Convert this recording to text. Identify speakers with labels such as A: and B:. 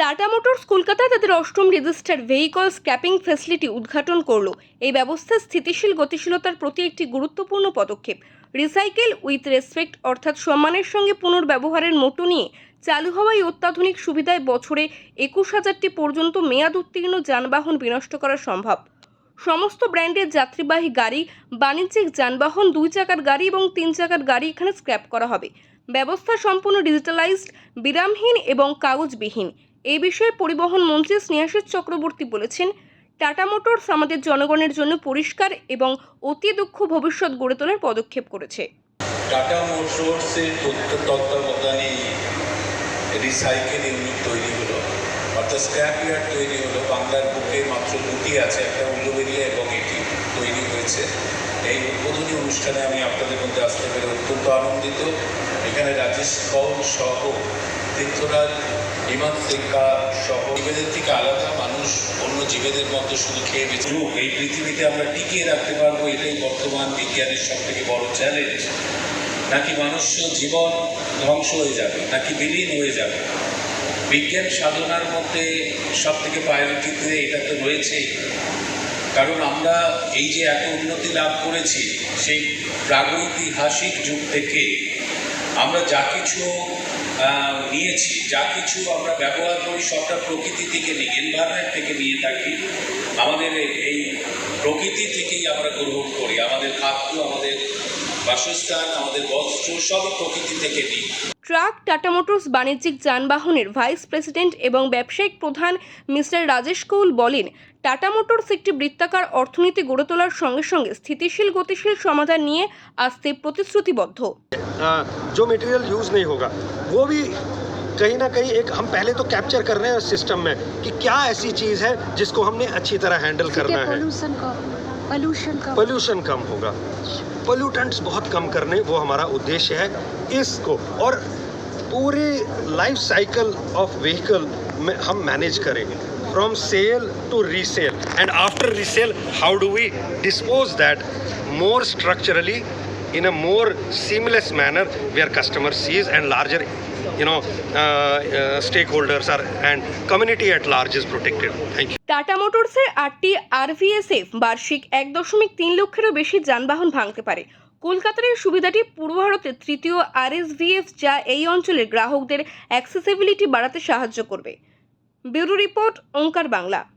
A: Tata motors Kolkata তাদের অষ্টম registered vehicle scraping facility উদ্ঘাটন করল। এই ব্যবস্থা স্থিতিশীল গতিশীলতার প্রতি একটি গুরুত্বপূর্ণ পদক্ষেপ। রিসাইকেল উইথ রেসপেক্ট অর্থাৎ সম্মানের সঙ্গে পুনর্ব্যবহারের মোটো নিয়ে চালু হওয়া এই অত্যাধুনিক সুবিধায় বছরে একুশ হাজারটি পর্যন্ত মেয়াদ উত্তীর্ণ যানবাহন বিনষ্ট করা সম্ভব। সমস্ত ব্র্যান্ডের যাত্রীবাহী গাড়ি, বাণিজ্যিক যানবাহন, দুই চাকার গাড়ি এবং তিন চাকার গাড়ি এখানে স্ক্র্যাপ করা হবে। ব্যবস্থা সম্পূর্ণ ডিজিটালাইজড বিরামহীন এবং কাগজবিহীন। এই বিষয়ে পরিবহন মন্ত্রী স্নেহাশিস চক্রবর্তী বলেছেন, টাটা মোটরস আমাদের জনগণের জন্য পরিষ্কার এবং অতি দক্ষ ভবিষ্যৎ গড়ে তোলার পদক্ষেপ করেছে।
B: টাটা মোটরসের তত্ত্বাবধানে রিসাইকেল তৈরি হলো, অর্থাৎ স্ক্র্যাপ ইয়ার্ড তৈরি হলো, বাংলার বুকে মাত্র দুটি আছে, একটা উল্লুবেরিয়া এবং এটি তৈরি হয়েছে। এই উদ্বোধনী অনুষ্ঠানে আমি আপনাদের মধ্যে আসতে পেরে অত্যন্ত আনন্দিত। এখানে রাজেশ কৌল সহ তীর্থরাজ হিমাদ সিংকা সহ জীবেদের থেকে আলাদা মানুষ অন্য জীবেদের মধ্যে শুধু খেয়ে বেঁচে। এই পৃথিবীতে আমরা টিকিয়ে রাখতে পারব, এটাই বর্তমান বিজ্ঞানের সব থেকে বড় চ্যালেঞ্জ নাকি মানুষ জীবন ধ্বংস হয়ে যাবে, নাকি বিলীন হয়ে যাবে? বিজ্ঞান সাধনার মধ্যে সব থেকে প্রায়োরিটিতে এটা তো রয়েছেই কারণ আমরা এই যে এত উন্নতি লাভ করেছি, সেই প্রাগৈতিহাসিক যুগ থেকে আমরা যা কিছু নিয়েছি। যা কিছু আমরা ব্যবহার করি সবটা প্রকৃতি থেকে নিই এনভায়রনমেন্ট থেকে নিয়ে থাকি। আমাদের এই- প্রকৃতি থেকেই আমরা গ্রহণ করি। আমাদের খাদ্য, আমাদের বাসস্থান, আমাদের বস্ত্র, সবই প্রকৃতি থেকে নিই।
A: ট্রাক টাটা মোটরস বাণিজ্যিক যানবাহনের ভাইস প্রেসিডেন্ট এবং ব্যবসায়িক প্রধান মিস্টার রাজেশ কৌল বলেন টাটা মোটরস একটি বৃত্তাকার অর্থনীতি গড়ে তোলার সঙ্গে সঙ্গে স্থিতিশীল গতিশীল সমাধান নিয়ে আসতে প্রতিশ্রুতিবদ্ধ
C: अ, जो मटेरियल यूज़ नहीं होगा वो भी कहीं ना कहीं एक हम पहले तो कैप्चर कर रहे हैं सिस्टम में कि क्या ऐसी चीज़ है जिसको हमने अच्छी तरह हैंडल करना है
D: पोल्यूशन का पोल्यूशन का
C: पोल्यूशन कम होगा पोल्यूटेंट्स बहुत कम करने, वो हमारा उद्देश्य है इसको। और पूरी लाइफ साइकिल ऑफ़ व्हीकल में हम मैनेज करेंगे। From sale to resale and after resale how do we dispose that more structurally in a more seamless manner where customer sees and larger you know uh, uh, stakeholders are and community at large is protected. Thank you.
A: Tata মোটরসের আটটি আরভিএসএফ বার্ষিক এক দশমিক তিন লক্ষেরও বেশি যানবাহন ভাঙতে পারে। কলকাতার এই সুবিধাটি পূর্ব ভারতের তৃতীয় আরএসভিএফ যা এই অঞ্চলের গ্রাহকদের অ্যাক্সেসিবিলিটি বাড়াতে সাহায্য করবে। Bureau report Omkar Bangla.